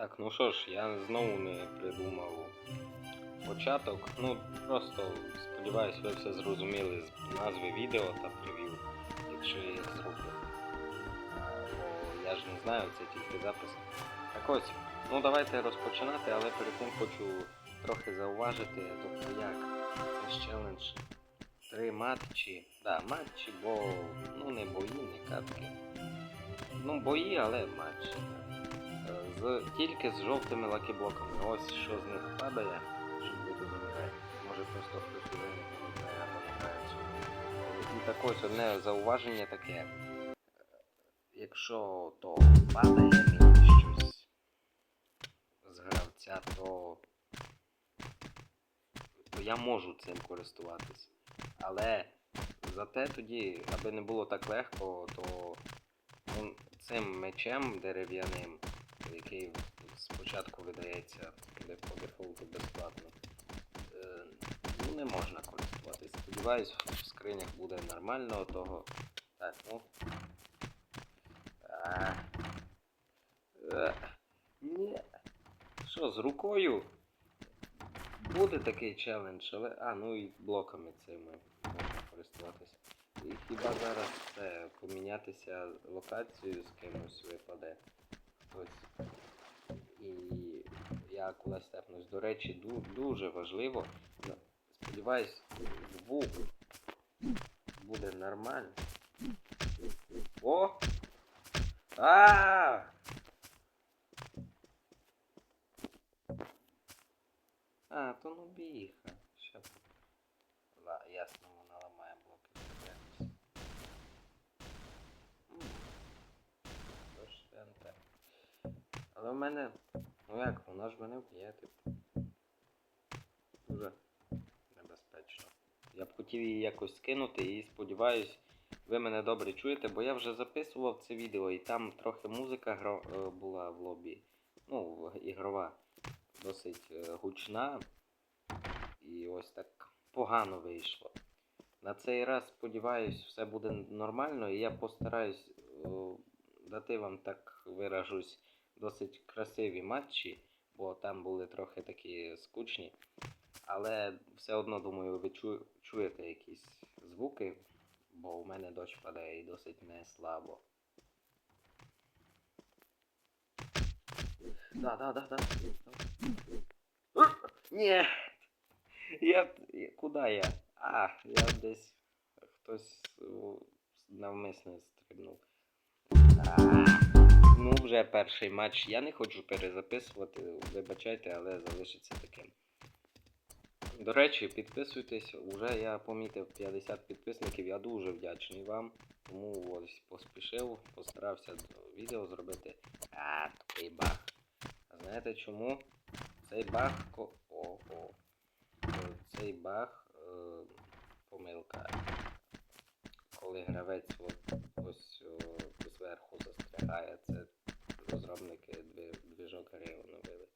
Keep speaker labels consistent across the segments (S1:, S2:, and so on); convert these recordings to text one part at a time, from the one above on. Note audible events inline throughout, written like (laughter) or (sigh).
S1: Так, ну що ж, я знову не придумав початок. Ну, просто сподіваюсь, ви все зрозуміли з назви відео та прев'ю, якщо я їх зроблю. Я ж не знаю, це тільки запис. Так ось, ну давайте розпочинати, але перед тим хочу трохи зауважити, тобто як це челендж. Три матчі. Да, матчі, бо ну не бої, не катки. Ну, бої, але матчі. З, тільки з жовтими лакіблоками. Ось що з них падає, щоб ви розуміли. Може просто хтось не пам'ятає або не грає в цю. І так ось одне зауваження таке. Якщо то падає мені щось з гравця, то, то я можу цим користуватись. Але зате тоді, аби не було так легко, то ну, цим мечем дерев'яним, який спочатку видається по дефолту безплатно, е, ну не можна користуватись. Сподіваюсь, в скринях буде нормально того. Так, ну. А. Е, Ні. Що, з рукою? Буде такий челендж, але. А, ну і блоками цими можна користуватися. І хіба зараз це помінятися локацією з кимось випаде хтось. І я кудись степнусь. До речі, дуже важливо. Ну, Сподіваюсь, звук буде нормальний. О! А! А, то ну біха. В мене. Ну як, вона ж мене вб'є, типу. Дуже небезпечно. Я б хотів її якось скинути і сподіваюсь, ви мене добре чуєте, бо я вже записував це відео і там трохи музика гро... е, була в лобі. Ну, ігрова. Досить е, гучна. І ось так погано вийшло. На цей раз, сподіваюсь, все буде нормально, і я постараюсь е, дати вам так виражусь досить красиві матчі, бо там були трохи такі скучні. Але все одно, думаю, ви чу- чуєте якісь звуки, бо у мене дощ падає і досить не слабо. Да, да, да, да. Ні. Я. Куди я? А, я десь. Хтось о, навмисно стрибнув. А, ну, вже перший матч. Я не хочу перезаписувати, вибачайте, але залишиться таким. До речі, підписуйтесь, уже я помітив 50 підписників, я дуже вдячний вам. Тому ось поспішив, постарався відео зробити. А, такий баг. А знаєте чому? Цей баг. Ого. Цей баг е, помилка. Коли гравець от, ось о, зверху застрягає, це розробники дві- двіжок Грей оновили.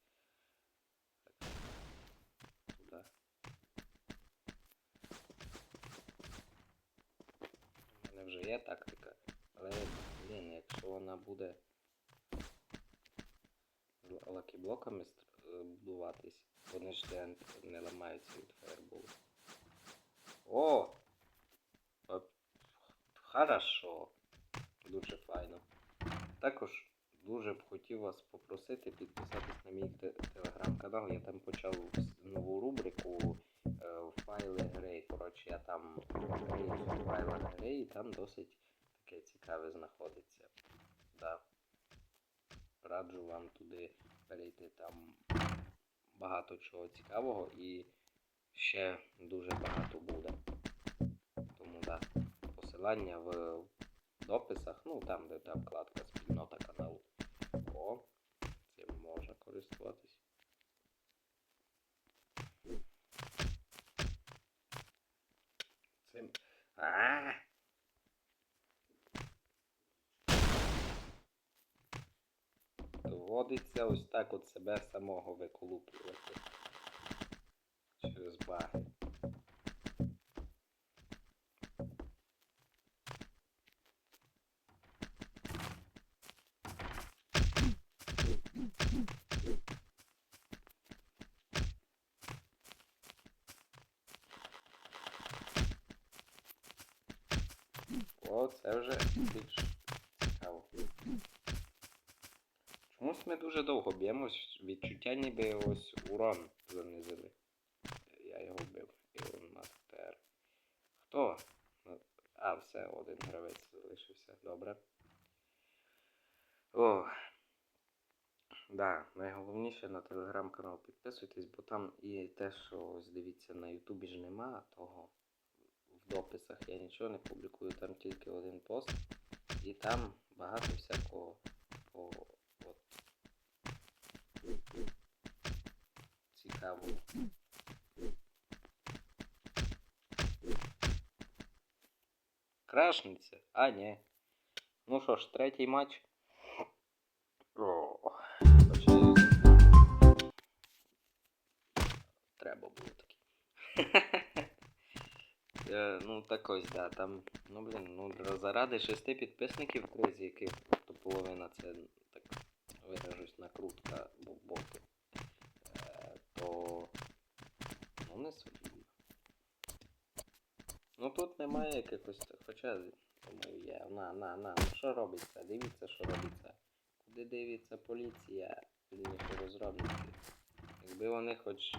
S1: У мене вже є тактика, але, блін, якщо вона буде лакіблоками е, будуватись, вони ж не ламаються від фаерболу. О! Хорошо. Дуже файно. Також дуже б хотів вас попросити підписатись на мій телеграм-канал. Я там почав нову рубрику е, файли гри. Коротше, я там в файлах гри і там досить таке цікаве знаходиться. Да. Раджу вам туди перейти. Там багато чого цікавого і ще дуже багато буде. Тому да, посилання в дописах, ну там, де та вкладка спільнота каналу. О, цим можна користуватись. Цим. А! Доводиться ось так от себе самого виколупувати через баги. О, це вже більш цікаво. Чомусь ми дуже довго б'ємось, відчуття ніби ось урон занизили. Я його вбив. Ілон Маск ТР. Хто? Ну, А, все, один гравець залишився. Добре. О. Да, найголовніше на телеграм-канал підписуйтесь, бо там і те, що ось дивіться на Ютубі ж нема того. В дописах я нічого не публікую, там тільки один пост. І там багато всякого по, от, цікавого. Крашниця? А, ні. Ну що ж, третій матч. О. Треба було таки. (laughs) Е, Ну так ось, да, там, ну блін, ну заради шести підписників, з яких то половина це так виражусь накрутка бо- боку, е, то ну не солідно. Ну тут немає якихось, хоча, думаю, є. На, на, на, ну що робиться? Дивіться, що робиться. Куди дивиться поліція, вірніше розробники. Якби вони хоч,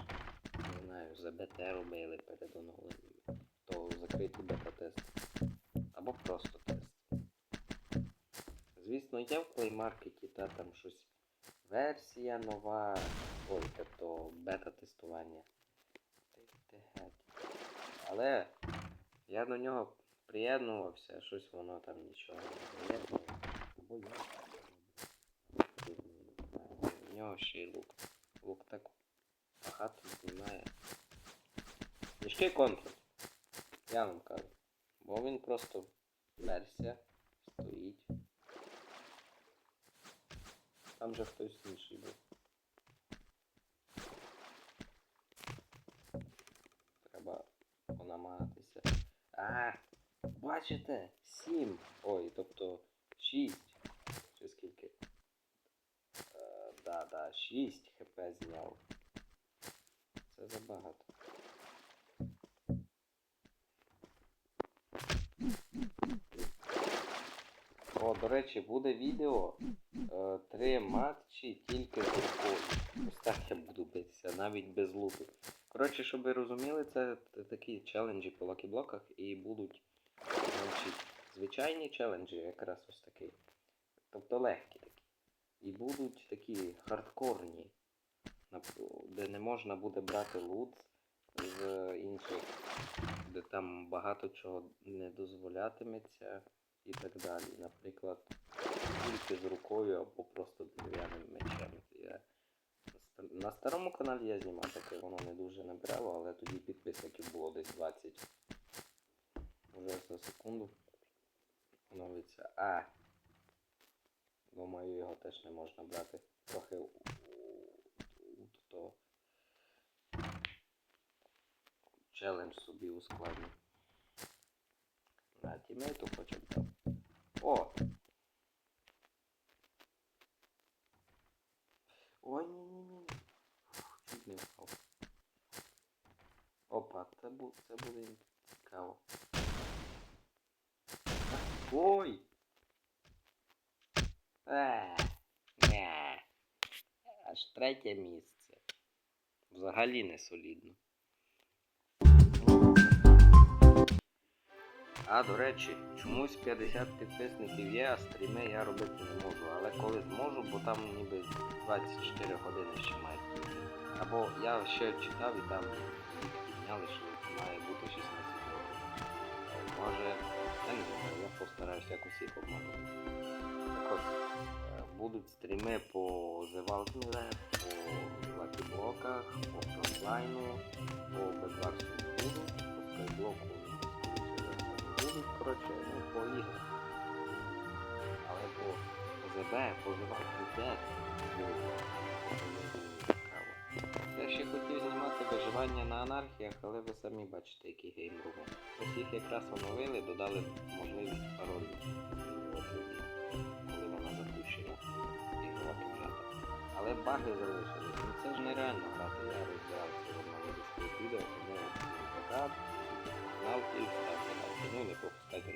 S1: не знаю, за БТ робили перед оновленням, то закритий бета-тест. Або просто тест. Звісно, є в Market та там щось. Версія нова. Ой, тобто бета-тестування. Але я до нього приєднувався, щось воно там нічого не приєднує. Або я. В нього ще й лук. Лук так багато знімає. Мішки контур. Я вам кажу. Бо він просто версія стоїть. Там же хтось інший був. Треба понамагатися. А, бачите? Сім. Ой, тобто шість. Чи скільки? Е, да, да, 6 хп зняв. Це забагато. До речі, буде відео. Е, три матчі тільки з рукою. Ось так я буду битися, навіть без луту. Коротше, щоб ви розуміли, це такі челенджі по лакіблоках і будуть значить, звичайні челенджі, якраз ось такі. Тобто легкі такі. І будуть такі хардкорні, де не можна буде брати лут з інших, де там багато чого не дозволятиметься і так далі. Наприклад, тільки з рукою або просто дерев'яним мечем. На старому каналі я знімав таке, воно не дуже набирало, але тоді підписників було десь 20. Уже за секунду оновиться. А, Думаю, його теж не можна брати. Трохи то челендж собі ускладнив. На тімейту хоча б дав. О! Ой, ні ні ні Чуть не впав. Опа, це, буде цікаво. Ой! Е, не. Аж третє місце. Взагалі не солідно. А, до речі, чомусь 50 підписників є, а стріми я робити не можу. Але коли зможу, бо там ніби 24 години ще бути. Або я ще читав і там підняли, що має бути 16 років. Може, я не знаю, я постараюся якось їх обманути. Так от, е, будуть стріми по The Dead, по Lucky Блоках, по фронтлайну, по Bedwars не будуть, по не будуть, коротше, ну по іграх. Але по ЗБ, по The Walking Dead Я ще хотів знімати виживання на анархіях, але ви самі бачите, який геймрум. Ось їх якраз оновили, додали можливість паролю коли вона запущена. Але баги залишились. Ну це ж нереально грати, я розбирав це в своїх відео, тому результат, канал і ставте лайки. Ну і не пропускайте